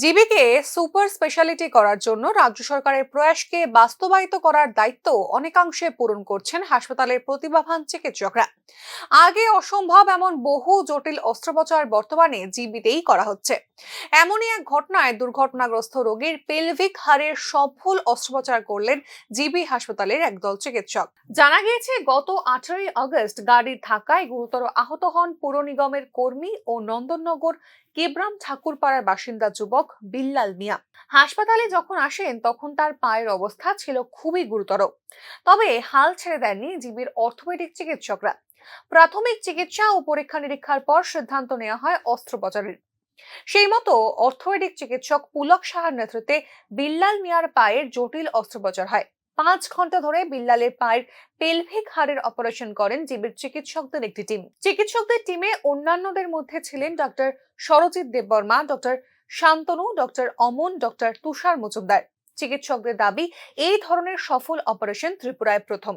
জিবিকে super speciality করার জন্য রাজ্য সরকারের প্রয়াসকে বাস্তবায়িত করার দায়িত্ব অনেকাংশে পূরণ করছেন হাসপাতালের প্রতিভাবান চিকিৎসকরা। আগে অসম্ভব এমন বহু জটিল অস্ত্রোপচার বর্তমানে জিবিতেই করা হচ্ছে। এমনই এক ঘটনায় দুর্ঘটনাগ্রস্ত রোগীর পেলভিক হারের সফল অস্ত্রোপচার করলেন জিবি হাসপাতালের একদল চিকিৎসক। জানা গিয়েছে, গত আঠারোই আগস্ট গাড়ির ধাক্কায় গুরুতর আহত হন পুর নিগমের কর্মী ও নন্দননগর কেবরাম ঠাকুরপাড়ার বাসিন্দা যুবক বিল্লাল মিয়া। হাসপাতালে যখন আসেন, তখন তার পায়ের অবস্থা ছিল খুবই গুরুতর। তবে হাল ছেড়ে দেননি জিবির অর্থোপেডিক চিকিৎসকরা। প্রাথমিক চিকিৎসা ও পরীক্ষা নিরীক্ষার পর সিদ্ধান্ত নেওয়া হয় অস্ত্রোপচারের। সেই মতো অর্থোপেডিক চিকিৎসক পুলক সাহার নেতৃত্বে বিল্লাল মিয়ার পায়ের জটিল অস্ত্রোপচার হয়। পাঁচ ঘণ্টা ধরে বিল্লালের পায়ের পেলভিক হাড়ের অপারেশন করেন জিবির চিকিৎসকদের একটি টিম। চিকিৎসকদের টিমে অন্যান্যদের মধ্যে ছিলেন doctor Sarajit Debbarma, doctor Shantanu, doctor Aman, doctor Tushar Majumdar. চিকিৎসকদের দাবি, এই ধরনের সফল অপারেশন ত্রিপুরায় প্রথম।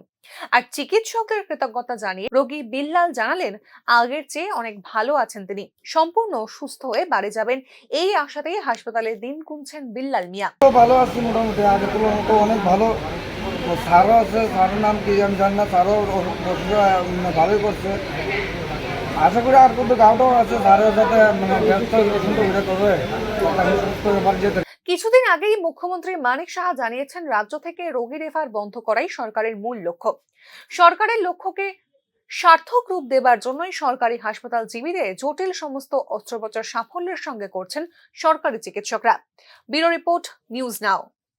আর চিকিৎসকদের কৃতজ্ঞতা জানিয়ে রোগী বিল্লাল জানালেন, আগের চেয়ে অনেক ভালো আছেন তিনি। সম্পূর্ণ সুস্থ হয়ে বাড়ি যাবেন এই আশাতেই হাসপাতালে দিন গুনছেন বিল্লাল মিয়া। ভালো আছি মোটামুটি আগে তুলনা তো অনেক ভালো। তো স্যারও আছে, স্যারের নাম কি আমি জানি না, স্যারও ভালোই করছে। আশা করি আর কিন্তু গাঁওটাও আছে স্যারের যাতে মানে ব্যস্ত ঘুরে করবে। যেতে। কিছুদিন আগেই মুখ্যমন্ত্রী মানিক সাহা জানিয়েছেন, রাজ্য থেকে রোগী রেফার বন্ধ করাই সরকারের মূল লক্ষ্য। সরকারের লক্ষ্যকে সার্থক রূপ দেবার জন্যই সরকারি হাসপাতাল জীবিতে জটিল সমস্ত অস্ত্রোপচার সাফল্যের সঙ্গে করছেন সরকারি চিকিৎসকরা। Bureau report, news now.